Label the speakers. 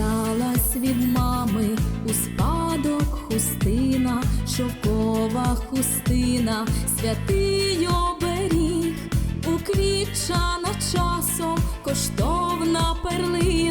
Speaker 1: Дісталась від мами у спадок хустина, шовкова хустина, святий оберіг, уквітчана часом, коштовна перлина.